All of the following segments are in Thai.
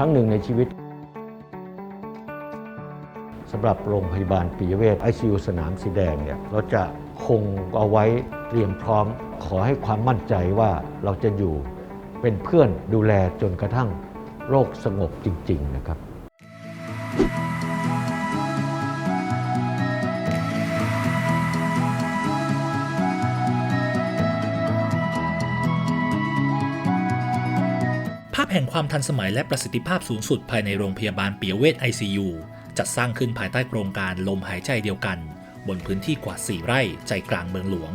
ครั้งหนึ่งในชีวิตสำหรับโรงพยาบาลปิยเวช ICU สนามสีแดงเนี่ยเราจะคงเอาไว้เตรียมพร้อม ขอให้ความมั่นใจว่าเราจะอยู่เป็นเพื่อนดูแลจนกระทั่งโรคสงบจริง ๆ นะครับ แห่งความทันสมัยและประสิทธิภาพสูงสุดภายในโรงพยาบาลเปิยเวช ICU จัดสร้างขึ้นภายใต้โครงการลมหายใจเดียวกัน บนพื้นที่กว่า 4 ไร่ใจกลางเมืองหลวง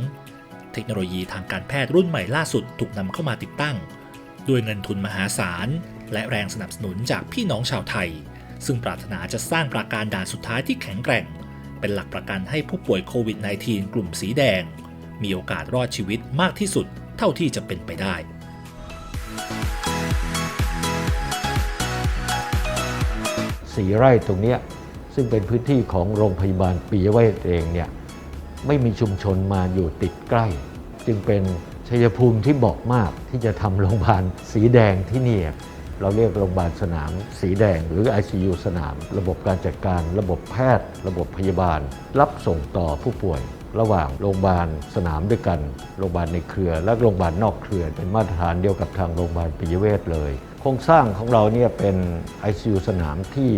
เทคโนโลยีทางการแพทย์รุ่นใหม่ล่าสุดถูกนำเข้ามาติดตั้ง ด้วยเงินทุนมหาศาล และแรงสนับสนุนจากพี่น้องชาวไทย ซึ่งปรารถนาจะสร้างปราการด่านสุดท้ายที่แข็งแกร่ง เป็นหลักประกันให้ผู้ป่วยโควิด -19 กลุ่มสีแดง มีโอกาสรอดชีวิตมากที่สุดเท่าที่จะเป็นไปได้ สีไร่ตรงนี้ซึ่งเป็นพื้นที่ของโรงพยาบาลปิยเวชเองเนี่ยไม่มีชุมชนมาอยู่ติดใกล้ จึงเป็นชัยภูมิที่เหมาะมากที่จะทำโรงพยาบาลสีแดงที่นี่เราเรียกโรงพยาบาลสนามสีแดง หรือ ICU สนาม ระบบการจัดการ ระบบแพทย์ ระบบพยาบาล รับส่งต่อผู้ป่วย ระหว่างโรงพยาบาลสนามด้วยกัน โรงพยาบาลในเครือ และโรงพยาบาลนอกเครือ เป็นมาตรฐานเดียวกับทางโรงพยาบาลปิยเวชเลย โครงสร้างของเราเนี่ยเป็น ICU สนามที่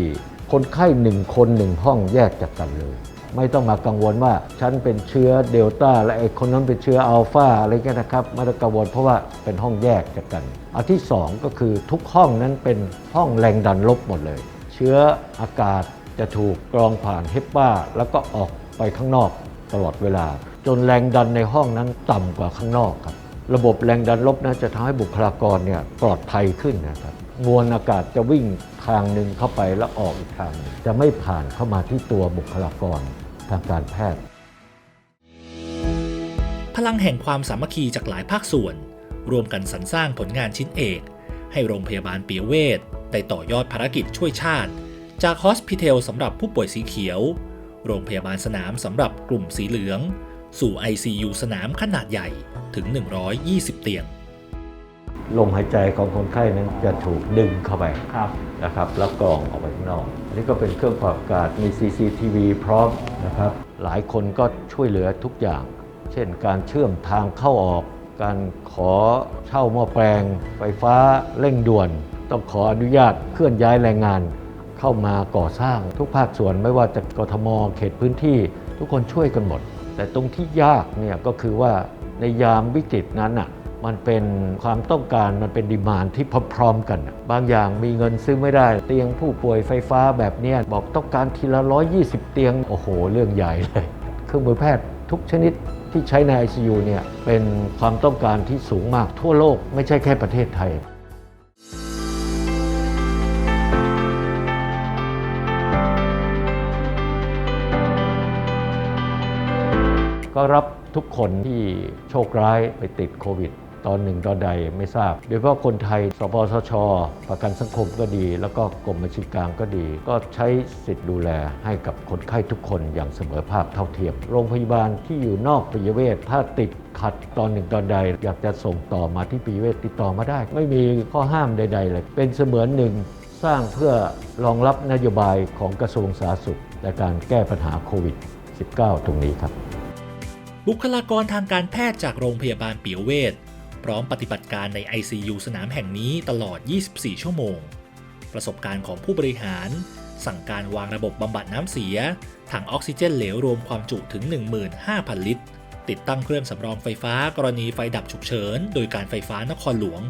คนไข้หนึ่งคนหนึ่งห้องแยกจากกันเลย ไม่ต้องมากังวลว่าฉันเป็นเชื้อเดลต้าและไอ้คนนั้นเป็นเชื้ออัลฟาอะไรเงี้ยนะครับไม่ต้องกังวลเพราะว่าเป็นห้องแยกจากกัน อันที่สองก็คือทุกห้องนั้นเป็นห้องแรงดันลบหมดเลย เชื้ออากาศจะถูกกรองผ่านเฮปป้าแล้วก็ออกไปข้างนอกตลอดเวลา จนแรงดันในห้องนั้นต่ำกว่าข้างนอกครับ ระบบแรงดันลบนะจะทำให้บุคลากรเนี่ยปลอดภัยขึ้นนะครับมวลอากาศจะวิ่งทางหนึ่งเข้าไปแล้วออกอีกทาง จะไม่ผ่านเข้ามาที่ตัวบุคลากรทางการแพทย์ พลังแห่งความสามัคคีจากหลายภาคส่วน รวมกันสรรสร้างผลงานชิ้นเอก ให้โรงพยาบาลเปียเวศได้ต่อยอดภารกิจช่วยชาติ จากฮอสพิทอลสำหรับผู้ป่วยสีเขียว โรงพยาบาลสนามสำหรับกลุ่มสีเหลือง สู่ ICU สนามขนาดใหญ่ถึง 120 เตียง ลมหายใจของคนไข้นั้นจะถูกดึงเข้าไปครับนะครับ แล้วกรองออกไปข้างนอก อันนี้ก็เป็นเครื่องปรับอากาศมี CCTV พร้อมนะครับ หลายคนก็ช่วยเหลือทุกอย่าง เช่นการเชื่อมทางเข้าออก การขอเช่าหม้อแปลง ไฟฟ้าเร่งด่วน ต้องขออนุญาตเคลื่อนย้ายแรงงาน เข้ามาก่อสร้างทุกภาคส่วนไม่ว่าจะกทมเขตพื้นที่ ทุกคนช่วยกันหมด แต่ตรงที่ยากเนี่ยก็คือว่าในยามวิกฤตนั้นอะมันเป็นความต้องการมันเป็นดีมานที่พร้อมๆกัน บางอย่างมีเงินซื้อไม่ได้ เตียงผู้ป่วยไฟฟ้าแบบเนี้ยบอกต้องการทีละ 120 เตียง โอ้โห เรื่องใหญ่เลย เครื่องมือแพทย์ทุกชนิดที่ใช้ใน ICU เนี่ยเป็นความต้องการที่สูงมากทั่วโลกไม่ใช่แค่ประเทศไทย ก็รับทุกคนที่โชคร้ายไปติดโควิด ตอนหนึ่งตอนใดไม่ทราบ โดยเฉพาะคนไทย สปสช ประกันสังคมก็ดี แล้วก็กรมบัญชีกลางก็ดี ก็ใช้สิทธิ์ดูแลให้กับคนไข้ทุกคนอย่างเสมอภาคเท่าเทียม โรงพยาบาลที่อยู่นอกปิยเวชถ้าติดขัดตอนหนึ่งตอนใด อยากจะส่งต่อมาที่ปิยเวชติดต่อมาได้ ไม่มีข้อห้ามใด ๆ เลย เป็นเสมือนหนึ่งสร้างเพื่อรองรับนโยบายของกระทรวงสาธารณสุขในการแก้ปัญหาโควิด -19 ตรงนี้ครับ บุคลากรทางการแพทย์จากโรงพยาบาลเปียวเวศพร้อมปฏิบัติการใน ICU สนามแห่งนี้ตลอด 24 ชั่วโมง ประสบการณ์ของผู้บริหาร สั่งการวางระบบบำบัดน้ำเสีย ถังออกซิเจนเหลวรวมความจุถึง 15,000 ลิตร ติดตั้งเครื่องสำรองไฟฟ้ากรณีไฟดับฉุกเฉิน โดยการไฟฟ้านครหลวง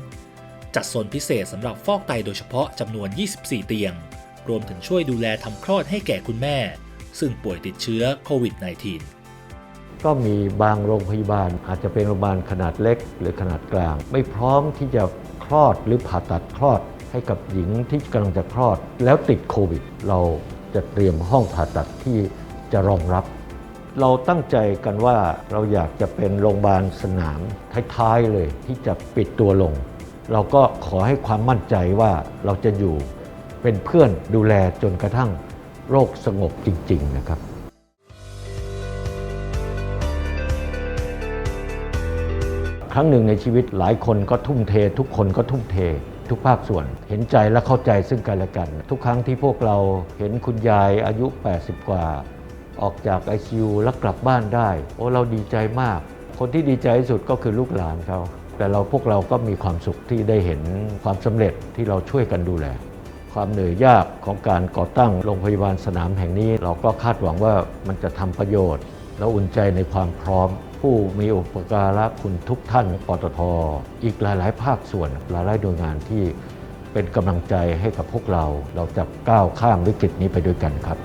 จัดโซนพิเศษสำหรับฟอกไตโดยเฉพาะจำนวน 24 เตียง รวมถึงช่วยดูแลทำคลอดให้แก่คุณแม่ ซึ่งป่วยติดเชื้อโควิด -19 ก็มีบางโรงพยาบาล อาจจะเป็นโรงพยาบาลขนาดเล็ก หรือขนาดกลาง ไม่พร้อมที่จะคลอดหรือผ่าตัดคลอดให้กับหญิงที่กำลังจะคลอด แล้วติดโควิด เราจะเตรียมห้องผ่าตัดที่จะรองรับ เราตั้งใจกันว่าเราอยากจะเป็นโรงพยาบาลสนามท้ายๆเลยที่จะปิดตัวลง เราก็ขอให้ความมั่นใจว่าเราจะอยู่เป็นเพื่อนดูแลจนกระทั่งโรคสงบจริง ๆ นะครับ ครั้งหนึ่งในชีวิตหลายคนก็ทุ่มเท ทุกคนก็ทุ่มเท ทุกภาคส่วนเห็นใจและเข้าใจซึ่งกันและกัน ทุกครั้งที่พวกเราเห็นคุณยายอายุ 80 กว่า ออกจาก ICU แล้วกลับบ้านได้ โอ้เราดีใจมาก คนที่ดีใจที่สุดก็คือลูกหลานเขาแต่เราพวกเราก็มีความสุขที่ได้เห็นความสำเร็จที่เราช่วยกันดูแล ความเหนื่อยยากของการก่อตั้งโรงพยาบาลสนามแห่งนี้ เราก็คาดหวังว่ามันจะทำประโยชน์ และอุ่นใจในความพร้อม ผู้มีอุปการะคุณทุกท่านปตทอีกหลาย ๆ ภาคส่วนหลายๆหน่วยงานที่เป็นกำลังใจให้กับพวกเรา เราจะก้าวข้ามวิกฤตนี้ไปด้วยกันครับ